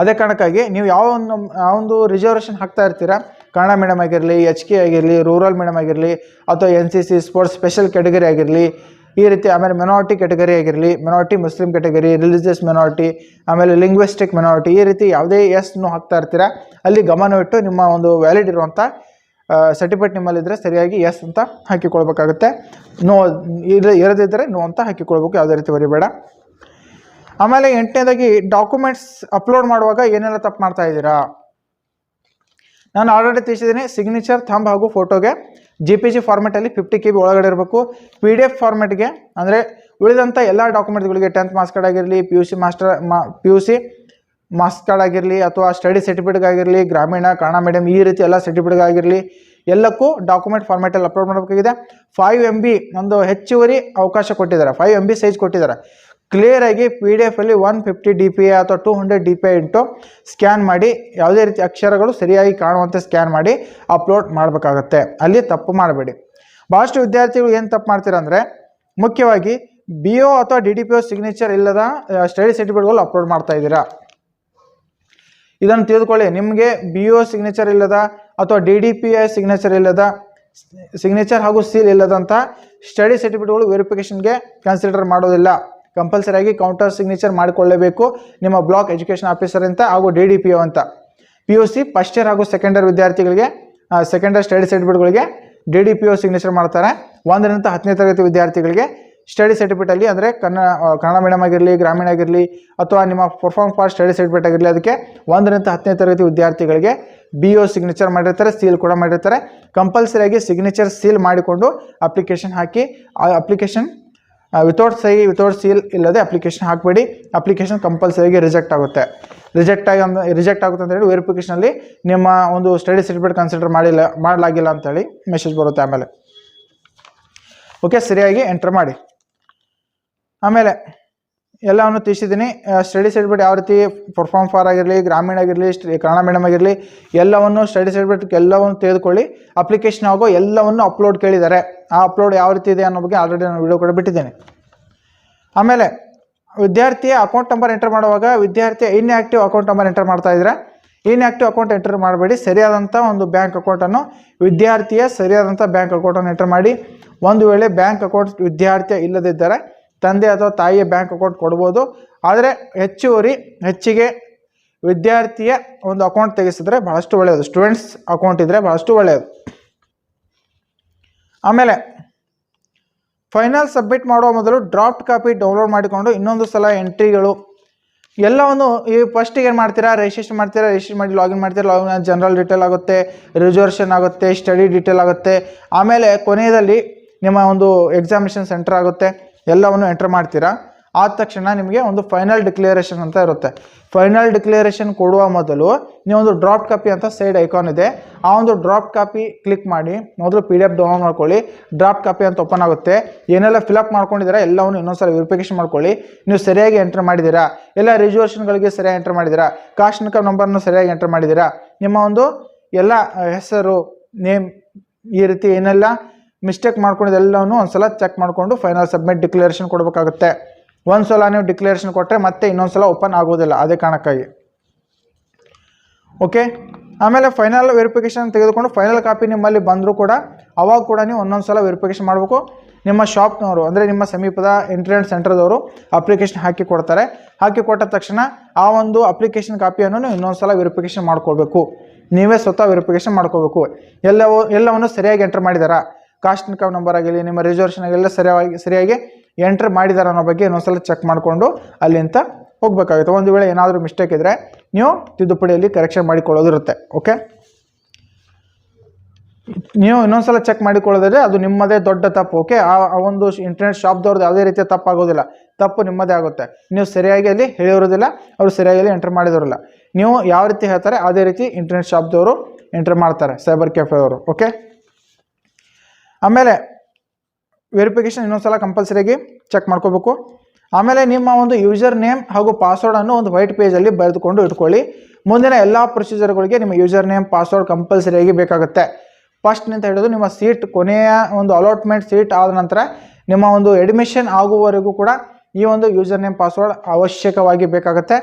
Speaker 1: ಅದೇ ಕಾರಣಕ್ಕಾಗಿ ನೀವು ಯಾವ ಒಂದು ಯಾವ ಒಂದು ರಿಸರ್ವೇಷನ್ ಹಾಕ್ತಾ ಇರ್ತೀರಾ, ಕನ್ನಡ ಮೀಡಿಯಮ್ ಆಗಿರಲಿ ಎಚ್ ಕೆ ಆಗಿರಲಿ ರೂರಲ್ ಮೀಡಿಯಮ್ ಆಗಿರಲಿ, ಅಥವಾ N C C sports special category ಆಗಿರಲಿ ಈ ರೀತಿ ಆಮೇಲೆ ಮೆನಾರಿಟಿ ಕ್ಯಾಟಗರಿ ಆಗಿರಲಿ minority Muslim category religious minority ಆಮೇಲೆ ಲಿಂಗ್ವಿಸ್ಟಿಕ್ ಮೆನಾರಿಟಿ ಈ ರೀತಿ ಯಾವುದೇ ಎಸ್ನು ಹಾಕ್ತಾ ಇರ್ತೀರಾ, ಅಲ್ಲಿ ಗಮನವಿಟ್ಟು ನಿಮ್ಮ ಒಂದು ವ್ಯಾಲಿಡ್ ಇರುವಂಥ ಸರ್ಟಿಫಿಕೇಟ್ ನಿಮ್ಮಲ್ಲಿದ್ದರೆ ಸರಿಯಾಗಿ ಎಸ್ ಅಂತ ಹಾಕಿಕೊಳ್ಬೇಕಾಗುತ್ತೆ. ನೋ ಇರ ಇರದಿದ್ದರೆ ನೋ ಅಂತ ಹಾಕಿಕೊಳ್ಬೇಕು, ಯಾವುದೇ ರೀತಿ ಬರಿಬೇಡ. ಆಮೇಲೆ ಎಂಟನೇದಾಗಿ ಡಾಕ್ಯುಮೆಂಟ್ಸ್ ಅಪ್ಲೋಡ್ ಮಾಡುವಾಗ ಏನೆಲ್ಲ ತಪ್ಪು ಮಾಡ್ತಾ ಇದ್ದೀರಾ? ನಾನು ಆಲ್ರೆಡಿ ತಿಳಿಸಿದ್ದೀನಿ ಸಿಗ್ನೇಚರ್ ಥಂಬ್ ಹಾಗೂ ಫೋಟೋಗೆ ಜಿ ಪಿ ಜಿ ಫಾರ್ಮೆಟಲ್ಲಿ ಫಿಫ್ಟಿ ಕೆ ಬಿ ಒಳಗಡೆ ಇರಬೇಕು. ಪಿ ಡಿ ಎಫ್ ಫಾರ್ಮೆಟ್ಗೆ ಅಂದರೆ ಉಳಿದಂಥ ಎಲ್ಲ ಡಾಕ್ಯುಮೆಂಟ್ಗಳಿಗೆ ಟೆಂತ್ ಮಾರ್ಕ್ಸ್ ಕಾರ್ಡ್ ಆಗಿರಲಿ ಪಿ ಯು ಸಿ ಮಾಸ್ಟರ್ ಮಾ P U C marks card ಆಗಿರಲಿ, ಅಥವಾ ಸ್ಟಡಿ ಸರ್ಟಿಫಿಕೇಟ್ ಆಗಿರಲಿ ಗ್ರಾಮೀಣ ಕನ್ನಡ ಮೀಡಿಯಂ ಈ ರೀತಿ ಎಲ್ಲ ಸರ್ಟಿಫಿಕೇಟ್ ಆಗಿರಲಿ ಎಲ್ಲಕ್ಕೂ ಡಾಕ್ಯುಮೆಂಟ್ ಫಾರ್ಮೆಟಲ್ಲಿ ಅಪ್ಲೋಡ್ ಮಾಡಬೇಕಾಗಿದೆ. ಫೈವ್ ಎಂ ಬಿ ಒಂದು ಹೆಚ್ಚುವರಿ ಅವಕಾಶ ಕೊಟ್ಟಿದ್ದಾರೆ. ಫೈವ್ ಎಂ ಬಿ ಸೈಜ್ ಕೊಟ್ಟಿದ್ದಾರೆ. ಕ್ಲಿಯರಾಗಿ ಪಿ ಡಿ ಎಫಲ್ಲಿ ಒನ್ ಫಿಫ್ಟಿ ಡಿ ಪಿ ಅಥವಾ two hundred D P into scan ಮಾಡಿ, ಯಾವುದೇ ರೀತಿ ಅಕ್ಷರಗಳು ಸರಿಯಾಗಿ ಕಾಣುವಂತೆ ಸ್ಕ್ಯಾನ್ ಮಾಡಿ ಅಪ್ಲೋಡ್ ಮಾಡಬೇಕಾಗತ್ತೆ. ಅಲ್ಲಿ ತಪ್ಪು ಮಾಡಬೇಡಿ. ಭಾಳಷ್ಟು ವಿದ್ಯಾರ್ಥಿಗಳು ಏನು ತಪ್ಪು ಮಾಡ್ತೀರಂದರೆ ಮುಖ್ಯವಾಗಿ ಬಿ ಒ ಅಥವಾ D D P O signature ಇಲ್ಲದ ಸ್ಟಡಿ ಸರ್ಟಿಫಿಕೇಟ್ಗಳು ಅಪ್ಲೋಡ್ ಮಾಡ್ತಾ ಇದ್ದೀರಾ. ಇದನ್ನು ತಿಳಿದುಕೊಳ್ಳಿ ನಿಮಗೆ ಬಿ ಒ ಸಿಗ್ನೇಚರ್ ಇಲ್ಲದ ಅಥವಾ D D P I signature ಇಲ್ಲದ ಸಿಗ್ನೇಚರ್ ಹಾಗೂ ಸೀಲ್ ಇಲ್ಲದಂಥ ಸ್ಟಡಿ ಸರ್ಟಿಫಿಕೇಟ್ಗಳು ವೆರಿಫಿಕೇಷನ್ಗೆ ಕನ್ಸಿಡರ್ ಮಾಡೋದಿಲ್ಲ. ಕಂಪಲ್ಸರಿ ಆಗಿ ಕೌಂಟರ್ ಸಿಗ್ನೇಚರ್ ಮಾಡಿಕೊಳ್ಳಬೇಕು. ನಿಮ್ಮ ಬ್ಲಾಕ್ ಎಜುಕೇಷನ್ ಆಫೀಸರ್ ಅಂತ ಹಾಗೂ ಡಿ ಡಿ ಪಿ ಒ ಅಂತ. P U C first year ಹಾಗೂ ಸೆಕೆಂಡ್ ವಿದ್ಯಾರ್ಥಿಗಳಿಗೆ second year study ಸರ್ಟಿಫಿಕೇಟ್ಗಳಿಗೆ D D P O signature ಮಾಡ್ತಾರೆ. ಒಂದರಿಂದ ಹತ್ತನೇ ತರಗತಿ ವಿದ್ಯಾರ್ಥಿಗಳಿಗೆ ಸ್ಟಡಿ ಸರ್ಟಿಫಿಕೇಟಲ್ಲಿ ಅಂದರೆ ಕನ್ನಡ ಕನ್ನಡ ಮೀಡಿಯಮ್ ಆಗಿರಲಿ, ಗ್ರಾಮೀಣ ಆಗಿರಲಿ, ಅಥವಾ ನಿಮ್ಮ ಪರ್ಫಾರ್ಮ್ ಫಾರ್ ಸ್ಟಡಿ ಸರ್ಟಿಫಿಕೇಟ್ ಆಗಿರಲಿ, ಅದಕ್ಕೆ ಒಂದರಿಂದ ಹತ್ತನೇ ತರಗತಿ ವಿದ್ಯಾರ್ಥಿಗಳಿಗೆ ಬಿ ಒ ಸಿಗ್ನೇಚರ್ ಮಾಡಿರ್ತಾರೆ ಸೀಲ್ ಕೂಡ ಮಾಡಿರ್ತಾರೆ. ಕಂಪಲ್ಸರಿಯಾಗಿ ಸಿಗ್ನೇಚರ್ ಸೀಲ್ ಮಾಡಿಕೊಂಡು ಅಪ್ಲಿಕೇಶನ್ ಹಾಕಿ, ಆ ಅಪ್ಲಿಕೇಶನ್ ವಿತೌಟ್ ಸಹಿ ವಿತೌಟ್ ಸೀಲ್ ಇಲ್ಲದೆ ಅಪ್ಲಿಕೇಶನ್ ಹಾಕಬೇಡಿ. ಅಪ್ಲಿಕೇಶನ್ ಕಂಪಲ್ಸರಿಗೆ ರಿಜೆಕ್ಟ್ ಆಗುತ್ತೆ. ರಿಜೆಕ್ಟ್ ಆಗಿ ರಿಜೆಕ್ಟ್ ಆಗುತ್ತೆ ಅಂತ ಹೇಳಿ ವೆರಿಫಿಕೇಷನಲ್ಲಿ ನಿಮ್ಮ ಒಂದು ಸ್ಟಡಿ ಸರ್ಟಿಫಿಕೇಟ್ ಕನ್ಸಿಡರ್ ಮಾಡಿಲ್ಲ, ಮಾಡಲಾಗಿಲ್ಲ ಅಂತೇಳಿ ಮೆಸೇಜ್ ಬರುತ್ತೆ ಆಮೇಲೆ. ಓಕೆ ಸರಿಯಾಗಿ ಎಂಟರ್ ಮಾಡಿ. ಆಮೇಲೆ ಎಲ್ಲವನ್ನು ತಿಳಿಸಿದ್ದೀನಿ. ಸ್ಟಡಿ ಸರ್ಟಿಫಿಕೇಟ್ ಯಾವ ರೀತಿ ಪರ್ಫಾರ್ಮ್ ಫಾರ್ ಆಗಿರಲಿ, ಗ್ರಾಮೀಣ ಆಗಿರಲಿ ಕನ್ನಡ ಮೇಡಮ್ ಆಗಿರಲಿ, ಎಲ್ಲವನ್ನು ಸ್ಟಡಿ ಸರ್ಟಿಫಿಕೇಟ್ ಎಲ್ಲವನ್ನು ತೆಗೆದುಕೊಳ್ಳಿ. ಅಪ್ಲಿಕೇಶನ್ ಆಗೋ ಎಲ್ಲವನ್ನು ಅಪ್ಲೋಡ್ ಕೇಳಿದ್ದಾರೆ. ಆ ಅಪ್ಲೋಡ್ ಯಾವ ರೀತಿ ಇದೆ ಅನ್ನೋ ಬಗ್ಗೆ ಆಲ್ರೆಡಿ ನಾನು ವಿಡಿಯೋ ಕೂಡ ಬಿಟ್ಟಿದ್ದೇನೆ. ಆಮೇಲೆ ವಿದ್ಯಾರ್ಥಿ ಅಕೌಂಟ್ ನಂಬರ್ ಎಂಟರ್ ಮಾಡುವಾಗ ವಿದ್ಯಾರ್ಥಿ ಇನ್ಆಕ್ಟಿವ್ ಅಕೌಂಟ್ ನಂಬರ್ ಎಂಟರ್ ಮಾಡ್ತಾ ಇದ್ರೆ ಇನ್ಆಕ್ಟಿವ್ ಅಕೌಂಟ್ ಎಂಟರ್ ಮಾಡಬೇಡಿ. ಸರಿಯಾದಂಥ ಒಂದು ಬ್ಯಾಂಕ್ ಅಕೌಂಟನ್ನು ವಿದ್ಯಾರ್ಥಿಯ ಸರಿಯಾದಂಥ ಬ್ಯಾಂಕ್ ಅಕೌಂಟನ್ನು ಎಂಟರ್ ಮಾಡಿ. ಒಂದು ವೇಳೆ ಬ್ಯಾಂಕ್ ಅಕೌಂಟ್ ವಿದ್ಯಾರ್ಥಿ ಇಲ್ಲದಿದ್ದರೆ ತಂದೆ ಅಥವಾ ತಾಯಿಯ ಬ್ಯಾಂಕ್ ಅಕೌಂಟ್ ಕೊಡ್ಬೋದು. ಆದರೆ ಹೆಚ್ಚುವರಿ ಹೆಚ್ಚಿಗೆ ವಿದ್ಯಾರ್ಥಿಯ ಒಂದು ಅಕೌಂಟ್ ತೆಗೆಸಿದ್ರೆ ಬಹಳಷ್ಟು ಒಳ್ಳೆಯದು. ಸ್ಟೂಡೆಂಟ್ಸ್ ಅಕೌಂಟ್ ಇದ್ದರೆ ಬಹಳಷ್ಟು ಒಳ್ಳೆಯದು. ಆಮೇಲೆ ಫೈನಲ್ ಸಬ್ಮಿಟ್ ಮಾಡುವ ಮೊದಲು ಡ್ರಾಫ್ಟ್ ಕಾಪಿ ಡೌನ್ಲೋಡ್ ಮಾಡಿಕೊಂಡು ಇನ್ನೊಂದು ಸಲ ಎಂಟ್ರಿಗಳು ಎಲ್ಲವನ್ನು ಈ ಫಸ್ಟಿಗೆ ಏನು ಮಾಡ್ತೀರಾ? ರಿಜಿಸ್ಟ್ರೇಷನ್ ಮಾಡ್ತೀರಾ? ರಿಜಿಸ್ಟ್ರೇಷನ್ ಮಾಡಿ ಲಾಗಿನ್ ಮಾಡ್ತೀರಾ? ಲಾಗಿನ್ ಜನರಲ್ ಡೀಟೇಲ್ ಆಗುತ್ತೆ ರಿಸರ್ವೇಷನ್ ಆಗುತ್ತೆ ಸ್ಟಡಿ ಡೀಟೇಲ್ ಆಗುತ್ತೆ. ಆಮೇಲೆ ಕೊನೆಯಲ್ಲಿ ನಿಮ್ಮ ಒಂದು ಎಕ್ಸಾಮಿನೇಷನ್ ಸೆಂಟರ್ ಆಗುತ್ತೆ. ಎಲ್ಲವನ್ನು ಎಂಟರ್ ಮಾಡ್ತೀರಾ? ಆದ ತಕ್ಷಣ ನಿಮಗೆ ಒಂದು ಫೈನಲ್ ಡಿಕ್ಲೇರೇಷನ್ ಅಂತ ಇರುತ್ತೆ. ಫೈನಲ್ ಡಿಕ್ಲೇರೇಷನ್ ಕೊಡುವ ಮೊದಲು ನೀವೊಂದು ಡ್ರಾಫ್ಟ್ ಕಾಪಿ ಅಂತ ಸೈಡ್ ಐಕಾನ್ ಇದೆ. ಆ ಒಂದು ಡ್ರಾಫ್ಟ್ ಕಾಪಿ ಕ್ಲಿಕ್ ಮಾಡಿ, ಮೊದಲು ಪಿ ಡಿ ಎಫ್ ಡೌನ್ಲೋಡ್ ಮಾಡ್ಕೊಳ್ಳಿ. ಡ್ರಾಫ್ಟ್ ಕಾಪಿ ಅಂತ ಓಪನ್ ಆಗುತ್ತೆ. ಏನೆಲ್ಲ ಫಿಲಪ್ ಮಾಡ್ಕೊಂಡಿದ್ದೀರಾ, ಎಲ್ಲವನ್ನು ಇನ್ನೊಂದ್ಸಲ ವೆರಿಫಿಕೇಶನ್ ಮಾಡ್ಕೊಳ್ಳಿ. ನೀವು ಸರಿಯಾಗಿ ಎಂಟರ್ ಮಾಡಿದ್ದೀರಾ? ಎಲ್ಲ ರಿಜರ್ವೇಷನ್ಗಳಿಗೆ ಸರಿಯಾಗಿ ಎಂಟರ್ ಮಾಡಿದ್ದೀರಾ? ಕಾಸ್ಟ್ ನಂಬರ್ನು ಸರಿಯಾಗಿ ಎಂಟರ್ ಮಾಡಿದ್ದೀರಾ? ನಿಮ್ಮ ಒಂದು ಎಲ್ಲ ಹೆಸರು ನೇಮ್ ಈ ರೀತಿ ಏನೆಲ್ಲ ಮಿಸ್ಟೇಕ್ ಮಾಡ್ಕೊಂಡಿದ್ದೆಲ್ಲವನ್ನು ಒಂದ್ಸಲ ಚೆಕ್ ಮಾಡಿಕೊಂಡು ಫೈನಲ್ ಸಬ್ಮಿಟ್ ಡಿಕ್ಲರೇಷನ್ ಕೊಡಬೇಕಾಗುತ್ತೆ. ಒಂದು ಸಲ ನೀವು ಡಿಕ್ಲರೇಷನ್ ಕೊಟ್ಟರೆ ಮತ್ತೆ ಇನ್ನೊಂದು ಸಲ ಓಪನ್ ಆಗೋದಿಲ್ಲ ಅದೇ ಕಾರಣಕ್ಕಾಗಿ. ಓಕೆ ಆಮೇಲೆ ಫೈನಲ್ ವೆರಿಫಿಕೇಶನ್ ತೆಗೆದುಕೊಂಡು ಫೈನಲ್ ಕಾಪಿ ನಿಮ್ಮಲ್ಲಿ ಬಂದರೂ ಕೂಡ ಅವಾಗ ಕೂಡ ನೀವು ಒಂದೊಂದು ಸಲ ವೆರಿಫಿಕೇಷನ್ ಮಾಡಬೇಕು. ನಿಮ್ಮ ಶಾಪ್ನವರು ಅಂದರೆ ನಿಮ್ಮ ಸಮೀಪದ ಇಂಟರ್ನೆಟ್ ಸೆಂಟರ್ದವರು ಅಪ್ಲಿಕೇಶನ್ ಹಾಕಿ ಕೊಡ್ತಾರೆ. ಹಾಕಿ ಕೊಟ್ಟ ತಕ್ಷಣ ಆ ಒಂದು ಅಪ್ಲಿಕೇಶನ್ ಕಾಪಿಯನ್ನು ನೀವು ಇನ್ನೊಂದು ಸಲ ವೆರಿಫಿಕೇಷನ್ ಮಾಡ್ಕೋಬೇಕು ನೀವೇ ಸ್ವತಃ ವೆರಿಫಿಕೇಷನ್ ಮಾಡ್ಕೋಬೇಕು ಎಲ್ಲವೂ, ಎಲ್ಲವನ್ನು ಸರಿಯಾಗಿ ಎಂಟರ್ ಮಾಡಿದಾರಾ? ಕಾಸ್ಟ್ ಇನ್ಕಮ್ ನಂಬರ್ ಆಗಿರಲಿ, ನಿಮ್ಮ ರಿಸರ್ವೇಷನ್ ಆಗಿರಲಿ, ಸರಿಯಾಗಿ ಸರಿಯಾಗಿ ಎಂಟ್ರ್ ಮಾಡಿದಾರ ಅನ್ನೋ ಬಗ್ಗೆ ಇನ್ನೊಂದ್ಸಲ ಚೆಕ್ ಮಾಡಿಕೊಂಡು ಅಲ್ಲಿಂದ ಹೋಗಬೇಕಾಗುತ್ತೆ. ಒಂದು ವೇಳೆ ಏನಾದರೂ ಮಿಸ್ಟೇಕ್ ಇದ್ದರೆ ನೀವು ತಿದ್ದುಪಡಿಯಲ್ಲಿ ಕರೆಕ್ಷನ್ ಮಾಡಿಕೊಳ್ಳೋದಿರುತ್ತೆ ಓಕೆ ನೀವು ಇನ್ನೊಂದ್ಸಲ ಚೆಕ್ ಮಾಡಿಕೊಳ್ಳೋದ್ರೆ ಅದು ನಿಮ್ಮದೇ ದೊಡ್ಡ ತಪ್ಪು ಓಕೆ ಆ ಒಂದು ಇಂಟರ್ನೆಟ್ ಶಾಪ್ದವ್ರದ್ದು ಯಾವುದೇ ರೀತಿಯ ತಪ್ಪಾಗೋದಿಲ್ಲ. ತಪ್ಪು ನಿಮ್ಮದೇ ಆಗುತ್ತೆ. ನೀವು ಸರಿಯಾಗಿ ಅಲ್ಲಿ ಹೇಳಿರೋದಿಲ್ಲ, ಅವರು ಸರಿಯಾಗಿ ಅಲ್ಲಿ ಎಂಟರ್ ಮಾಡಿದಿರಲ್ಲ ನೀವು ಯಾವ ರೀತಿ ಹೇಳ್ತಾರೆ, ಅದೇ ರೀತಿ ಇಂಟರ್ನೆಟ್ ಶಾಪ್ದವರು ಎಂಟರ್ ಮಾಡ್ತಾರೆ ಸೈಬರ್ ಕೆಫೆದವರು ಓಕೆ ಆಮೇಲೆ ವೆರಿಫಿಕೇಷನ್ ಇನ್ನೊಂದ್ಸಲ ಕಂಪಲ್ಸರಿಯಾಗಿ ಚೆಕ್ ಮಾಡ್ಕೋಬೇಕು. ಆಮೇಲೆ ನಿಮ್ಮ ಒಂದು ಯೂಸರ್ ನೇಮ್ ಹಾಗೂ ಪಾಸ್ವರ್ಡನ್ನು ಒಂದು ವೈಟ್ ಪೇಜಲ್ಲಿ ಬರೆದುಕೊಂಡು ಇಟ್ಕೊಳ್ಳಿ. ಮುಂದಿನ ಎಲ್ಲ ಪ್ರೊಸೀಜರ್ಗಳಿಗೆ ನಿಮ್ಮ ಯೂಸರ್ ನೇಮ್ ಪಾಸ್ವರ್ಡ್ ಕಂಪಲ್ಸರಿಯಾಗಿ ಬೇಕಾಗುತ್ತೆ. ಫಸ್ಟ್ ನಿಂತ ಹಿಡಿದು ನಿಮ್ಮ ಸೀಟ್ ಕೊನೆಯ ಒಂದು ಅಲಾಟ್ಮೆಂಟ್ ಸೀಟ್ ಆದ ನಂತರ ನಿಮ್ಮ ಒಂದು ಅಡ್ಮಿಷನ್ ಆಗುವವರೆಗೂ ಕೂಡ ಈ ಒಂದು ಯೂಸರ್ ನೇಮ್ ಪಾಸ್ವರ್ಡ್ ಅವಶ್ಯಕವಾಗಿ ಬೇಕಾಗುತ್ತೆ.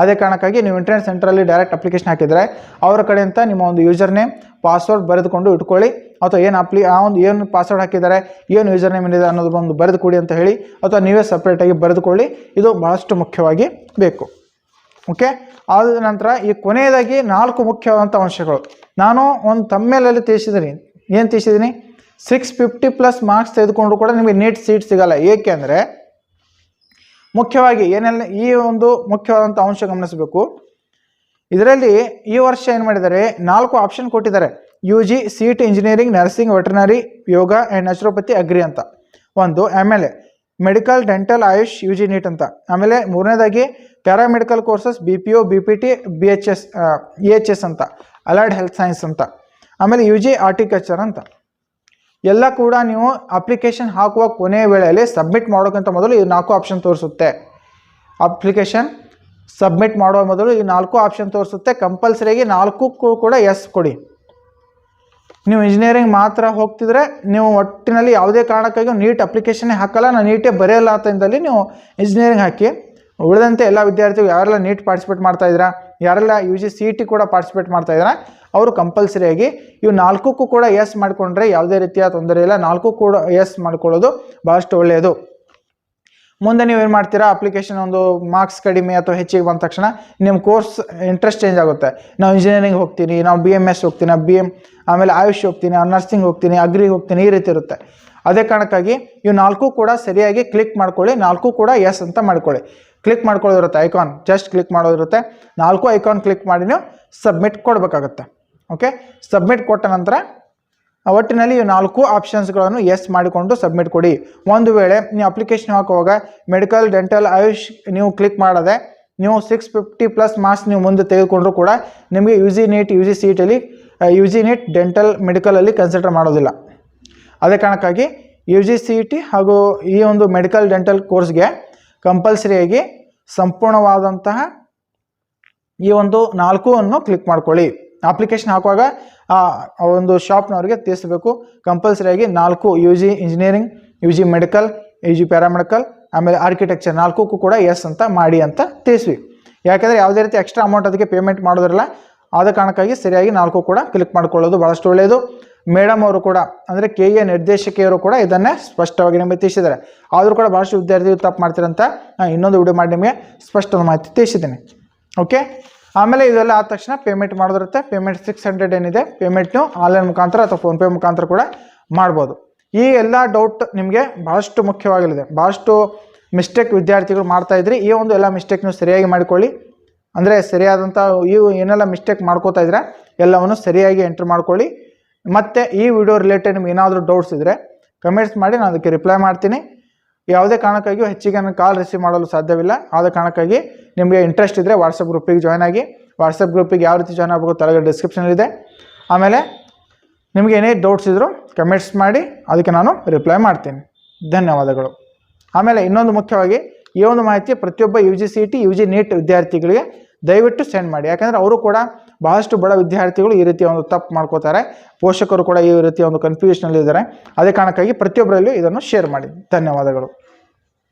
Speaker 1: ಅದೇ ಕಾರಣಕ್ಕಾಗಿ ನೀವು ಇಂಟರ್ನೆಟ್ ಸೆಂಟ್ರಲ್ಲಿ ಡೈರೆಕ್ಟ್ ಅಪ್ಲಿಕೇಶನ್ ಹಾಕಿದರೆ ಅವರ ಕಡೆಯಿಂದ ನಿಮ್ಮ ಒಂದು ಯೂಸರ್ ನೇಮ್ ಪಾಸ್ವರ್ಡ್ ಬರೆದುಕೊಂಡು ಇಟ್ಕೊಳ್ಳಿ. ಅಥವಾ ಏನು ಅಪ್ಲಿ ಆ ಒಂದು ಏನು ಪಾಸ್ವರ್ಡ್ ಹಾಕಿದ್ದಾರೆ, ಏನು ಯೂಸರ್ ನೇಮ್ ಏನಿದೆ ಅನ್ನೋದು ಒಂದು ಬರೆದುಕೊಡಿ ಅಂತ ಹೇಳಿ, ಅಥವಾ ನೀವೇ ಸಪ್ರೇಟಾಗಿ ಬರೆದುಕೊಳ್ಳಿ. ಇದು ಬಹಳಷ್ಟು ಮುಖ್ಯವಾಗಿ ಬೇಕು. ಓಕೆ ಆದ ನಂತರ ಈ ಕೊನೆಯದಾಗಿ ನಾಲ್ಕು ಮುಖ್ಯವಾದಂಥ ಅಂಶಗಳು. ನಾನು ಒಂದು ತಮ್ಮೇಲಲ್ಲಿ ತಿಳಿಸಿದ್ದೀನಿ. ಏನು ತಿಳಿಸಿದ್ದೀನಿ? ಸಿಕ್ಸ್ ಫಿಫ್ಟಿ ಪ್ಲಸ್ ಮಾರ್ಕ್ಸ್ ತೆಗೆದುಕೊಂಡ್ರು ಕೂಡ ನಿಮಗೆ ನೀಟ್ ಸೀಟ್ ಸಿಗಲ್ಲ. ಏಕೆ ಅಂದರೆ ಮುಖ್ಯವಾಗಿ ಏನೆಲ್ಲ ಈ ಒಂದು ಮುಖ್ಯವಾದಂಥ ಅಂಶ ಗಮನಿಸಬೇಕು. ಇದರಲ್ಲಿ ಈ ವರ್ಷ ಏನು ಮಾಡಿದ್ದಾರೆ? ನಾಲ್ಕು ಆಪ್ಷನ್ ಕೊಟ್ಟಿದ್ದಾರೆ. U G C engineering nursing veterinary yoga and naturopathy agri ಅಂತ. ಒಂದು ಆಮೇಲೆ medical dental AYUSH U G NEET ಅಂತ. ಆಮೇಲೆ ಮೂರನೇದಾಗಿ paramedical courses B P O B P T B H S E H S ಅಂತ. Allied health science ಅಂತ. ಆಮೇಲೆ U G horticulture ಅಂತ. ಎಲ್ಲ ಕೂಡ ನೀವು ಅಪ್ಲಿಕೇಶನ್ ಹಾಕುವ ಕೊನೆಯ ವೇಳೆಯಲ್ಲಿ ಸಬ್ಮಿಟ್ ಮಾಡೋಕ್ಕಿಂತ ಮೊದಲು ಈ ನಾಲ್ಕು ಆಪ್ಷನ್ ತೋರಿಸುತ್ತೆ. ಅಪ್ಲಿಕೇಶನ್ ಸಬ್ಮಿಟ್ ಮಾಡುವ ಮೊದಲು ಈ ನಾಲ್ಕು ಆಪ್ಷನ್ ತೋರಿಸುತ್ತೆ. ಕಂಪಲ್ಸರಿಯಾಗಿ ನಾಲ್ಕು ಕೂಡ ಎಸ್ ಕೊಡಿ. ನೀವು ಇಂಜಿನಿಯರಿಂಗ್ ಮಾತ್ರ ಹೋಗ್ತಿದ್ರೆ ನೀವು ಒಟ್ಟಿನಲ್ಲಿ ಯಾವುದೇ ಕಾರಣಕ್ಕಾಗಿ ನೀಟ್ ಅಪ್ಲಿಕೇಶನ್ನೇ ಹಾಕಲ್ಲ. ನಾನು ನೀಟೇ ಬರೆಯಲ್ಲ ಅಂತಂದಲ್ಲಿ ನೀವು ಇಂಜಿನಿಯರಿಂಗ್ ಹಾಕಿ. ಉಳಿದಂತೆ ಎಲ್ಲ ವಿದ್ಯಾರ್ಥಿಗಳು ಯಾರೆಲ್ಲ ನೀಟ್ ಪಾರ್ಟಿಸಿಪೇಟ್ ಮಾಡ್ತಾ ಯಾರೆಲ್ಲ U G C E T ಕೂಡ ಪಾರ್ಟಿಸಿಪೇಟ್ ಮಾಡ್ತಾ ಅವರು ಕಂಪಲ್ಸರಿಯಾಗಿ ಇವು ನಾಲ್ಕಕ್ಕೂ ಕೂಡ ಎಸ್ ಮಾಡಿಕೊಂಡ್ರೆ ಯಾವುದೇ ರೀತಿಯ ತೊಂದರೆ ಇಲ್ಲ. ನಾಲ್ಕು ಕೂಡ ಎಸ್ ಮಾಡ್ಕೊಳ್ಳೋದು ಭಾಳಷ್ಟು ಒಳ್ಳೆಯದು. ಮುಂದೆ ನೀವು ಏನು ಮಾಡ್ತೀರಾ? ಅಪ್ಲಿಕೇಶನ್ ಒಂದು ಮಾರ್ಕ್ಸ್ ಕಡಿಮೆ ಅಥವಾ ಹೆಚ್ಚಿಗೆ ಬಂದ ತಕ್ಷಣ ನಿಮ್ಮ ಕೋರ್ಸ್ ಇಂಟ್ರೆಸ್ಟ್ ಚೇಂಜ್ ಆಗುತ್ತೆ. ನಾವು ಇಂಜಿನಿಯರಿಂಗ್ ಹೋಗ್ತೀನಿ, ನಾವು ಬಿ ಎಂ ಎಸ್ ಹೋಗ್ತೀನಿ ಬಿ ಎಂ ಆಮೇಲೆ ಆಯುಷ್ ಹೋಗ್ತೀನಿ ನರ್ಸಿಂಗ್ ಹೋಗ್ತೀನಿ ಅಗ್ರಿ ಹೋಗ್ತೀನಿ, ಈ ರೀತಿ ಇರುತ್ತೆ. ಅದೇ ಕಾರಣಕ್ಕಾಗಿ ಇವು ನಾಲ್ಕು ಕೂಡ ಸರಿಯಾಗಿ ಕ್ಲಿಕ್ ಮಾಡ್ಕೊಳ್ಳಿ, ನಾಲ್ಕು ಕೂಡ ಎಸ್ ಅಂತ ಮಾಡ್ಕೊಳ್ಳಿ. ಕ್ಲಿಕ್ ಮಾಡ್ಕೊಳ್ಳೋದಿರುತ್ತೆ ಐಕಾನ್ ಜಸ್ಟ್ ಕ್ಲಿಕ್ ಮಾಡೋದಿರುತ್ತೆ. ನಾಲ್ಕು ಐಕಾನ್ ಕ್ಲಿಕ್ ಮಾಡಿ ನೀವು ಸಬ್ಮಿಟ್ ಕೊಡಬೇಕಾಗತ್ತೆ. ಓಕೆ ಸಬ್ಮಿಟ್ ಕೊಟ್ಟ ನಂತರ ಒಟ್ಟಿನಲ್ಲಿ ಈ ನಾಲ್ಕು ಆಪ್ಷನ್ಸ್ಗಳನ್ನು ಎಸ್ ಮಾಡಿಕೊಂಡು ಸಬ್ಮಿಟ್ ಕೊಡಿ. ಒಂದು ವೇಳೆ ನೀವು ಅಪ್ಲಿಕೇಶನ್ ಹಾಕುವಾಗ ಮೆಡಿಕಲ್ ಡೆಂಟಲ್ ಆಯುಷ್ ನೀವು ಕ್ಲಿಕ್ ಮಾಡದೆ, ನೀವು ಸಿಕ್ಸ್ ಫಿಫ್ಟಿ ಪ್ಲಸ್ ಮಾರ್ಕ್ಸ್ ನೀವು ಮುಂದೆ ತೆಗೆದುಕೊಂಡ್ರೂ ಕೂಡ ನಿಮಗೆ U G NEET U G C ಟಿಲಿ U G NEET dental ಮೆಡಿಕಲಲ್ಲಿ ಕನ್ಸಿಡರ್ ಮಾಡೋದಿಲ್ಲ. ಅದೇ ಕಾರಣಕ್ಕಾಗಿ ಯು ಜಿ ಸಿ ಟಿ ಹಾಗೂ ಈ ಒಂದು ಮೆಡಿಕಲ್ ಡೆಂಟಲ್ ಕೋರ್ಸ್ಗೆ ಕಂಪಲ್ಸರಿಯಾಗಿ ಸಂಪೂರ್ಣವಾದಂತಹ ಈ ಒಂದು ನಾಲ್ಕು ಅನ್ನು ಕ್ಲಿಕ್ ಮಾಡ್ಕೊಳ್ಳಿ. ಅಪ್ಲಿಕೇಶನ್ ಹಾಕುವಾಗ, ಆ ಒಂದು ಶಾಪ್ನವ್ರಿಗೆ ತಿಳಿಸಬೇಕು. ಕಂಪಲ್ಸರಿಯಾಗಿ ನಾಲ್ಕು U G engineering U G medical U G paramedical ಆಮೇಲೆ ಆರ್ಕಿಟೆಕ್ಚರ್ ನಾಲ್ಕಕ್ಕೂ ಕೂಡ ಎಸ್ ಅಂತ ಮಾಡಿ ಅಂತ ತಿಳಿಸ್ವಿ. ಯಾಕೆಂದರೆ ಯಾವುದೇ ರೀತಿ ಎಕ್ಸ್ಟ್ರಾ ಅಮೌಂಟ್ ಅದಕ್ಕೆ ಪೇಮೆಂಟ್ ಮಾಡೋದಿರಲ್ಲ, ಆದ ಕಾರಣಕ್ಕಾಗಿ ಸರಿಯಾಗಿ ನಾಲ್ಕು ಕೂಡ ಕ್ಲಿಕ್ ಮಾಡ್ಕೊಳ್ಳೋದು ಭಾಳಷ್ಟು ಒಳ್ಳೆಯದು ಮೇಡಮ್ ಅವರು ಕೂಡ, ಅಂದರೆ ಕೆ ಎ ನಿರ್ದೇಶಕಿಯವರು ಕೂಡ ಇದನ್ನೇ ಸ್ಪಷ್ಟವಾಗಿ ನಿಮಗೆ ತಿಳಿಸಿದ್ದಾರೆ. ಆದರೂ ಕೂಡ ಭಾಳಷ್ಟು ವಿದ್ಯಾರ್ಥಿಗಳು ತಪ್ಪು ಮಾಡ್ತೀರಂತ ನಾನು ಇನ್ನೊಂದು ವಿಡಿಯೋ ಮಾಡಿ ನಿಮಗೆ ಸ್ಪಷ್ಟವಾದ ಮಾಹಿತಿ ತಿಳಿಸಿದ್ದೀನಿ. ಓಕೆ ಆಮೇಲೆ ಇದೆಲ್ಲ ಆದ ತಕ್ಷಣ ಪೇಮೆಂಟ್ ಮಾಡೋದಿರುತ್ತೆ. ಪೇಮೆಂಟ್ ಸಿಕ್ಸ್ ಹಂಡ್ರೆಡ್ ಏನಿದೆ ಪೇಮೆಂಟ್ ನೀವು ಆನ್ಲೈನ್ ಮುಖಾಂತರ ಅಥವಾ ಫೋನ್ಪೇ ಮುಖಾಂತರ ಕೂಡ ಮಾಡ್ಬೋದು. ಈ ಎಲ್ಲ ಡೌಟ್ ನಿಮಗೆ ಭಾಳಷ್ಟು ಮುಖ್ಯವಾಗಲಿದೆ. ಭಾಳಷ್ಟು ಮಿಸ್ಟೇಕ್ ವಿದ್ಯಾರ್ಥಿಗಳು ಮಾಡ್ತಾ ಇದ್ರಿ. ಈ ಒಂದು ಎಲ್ಲ ಮಿಸ್ಟೇಕ್ ನೀವು ಸರಿಯಾಗಿ ಮಾಡಿಕೊಳ್ಳಿ. ಅಂದರೆ ಸರಿಯಾದಂಥ ಇವು ಏನೆಲ್ಲ ಮಿಸ್ಟೇಕ್ ಮಾಡ್ಕೋತಾ ಇದ್ರೆ ಎಲ್ಲವನ್ನು ಸರಿಯಾಗಿ ಎಂಟ್ರ್ ಮಾಡ್ಕೊಳ್ಳಿ. ಮತ್ತು ಈ ವಿಡಿಯೋ ರಿಲೇಟೆಡ್ ನಿಮ್ಗೆ ಏನಾದರೂ ಡೌಟ್ಸ್ ಇದ್ದರೆ ಕಮೆಂಟ್ಸ್ ಮಾಡಿ, ನಾನು ಅದಕ್ಕೆ ರಿಪ್ಲೈ ಮಾಡ್ತೀನಿ. ಯಾವುದೇ ಕಾರಣಕ್ಕಾಗಿಯೂ ಹೆಚ್ಚಿಗೆ ನಾನು ಕಾಲ್ ರಿಸೀವ್ ಮಾಡಲು ಸಾಧ್ಯವಿಲ್ಲ. ಆದ ಕಾರಣಕ್ಕಾಗಿ ನಿಮಗೆ ಇಂಟ್ರೆಸ್ಟ್ ಇದ್ದರೆ ವಾಟ್ಸಪ್ ಗ್ರೂಪಿಗೆ ಜಾಯ್ನ್ ಆಗಿ ವಾಟ್ಸಪ್ ಗ್ರೂಪಿಗೆ ಯಾವ ರೀತಿ ಜಾಯ್ನ್ ಆಗಬೇಕು ತೆಳಗಡೆ ಡಿಸ್ಕ್ರಿಪ್ಷನಲ್ಲಿ ಇದೆ. ಆಮೇಲೆ ನಿಮಗೆ ಏನೇ ಡೌಟ್ಸ್ ಇದ್ದರೂ ಕಮೆಂಟ್ಸ್ ಮಾಡಿ, ಅದಕ್ಕೆ ನಾನು ರಿಪ್ಲೈ ಮಾಡ್ತೀನಿ. ಧನ್ಯವಾದಗಳು. ಆಮೇಲೆ ಇನ್ನೊಂದು ಮುಖ್ಯವಾಗಿ ಈ ಒಂದು ಮಾಹಿತಿ ಪ್ರತಿಯೊಬ್ಬ U G C T U G NEET ವಿದ್ಯಾರ್ಥಿಗಳಿಗೆ ದಯವಿಟ್ಟು ಸೆಂಡ್ ಮಾಡಿ. ಯಾಕಂದರೆ ಅವರು ಕೂಡ ಬಹಳಷ್ಟು ಬಡ ವಿದ್ಯಾರ್ಥಿಗಳು ಈ ರೀತಿಯ ಒಂದು ತಪ್ಪು ಮಾಡ್ಕೋತಾರೆ. ಪೋಷಕರು ಕೂಡ ಈ ರೀತಿಯ ಒಂದು ಕನ್ಫ್ಯೂಷನಲ್ಲಿ ಇದ್ದಾರೆ. ಅದೇ ಕಾರಣಕ್ಕಾಗಿ ಪ್ರತಿಯೊಬ್ಬರಲ್ಲೂ ಇದನ್ನು ಶೇರ್ ಮಾಡಿ. ಧನ್ಯವಾದಗಳು.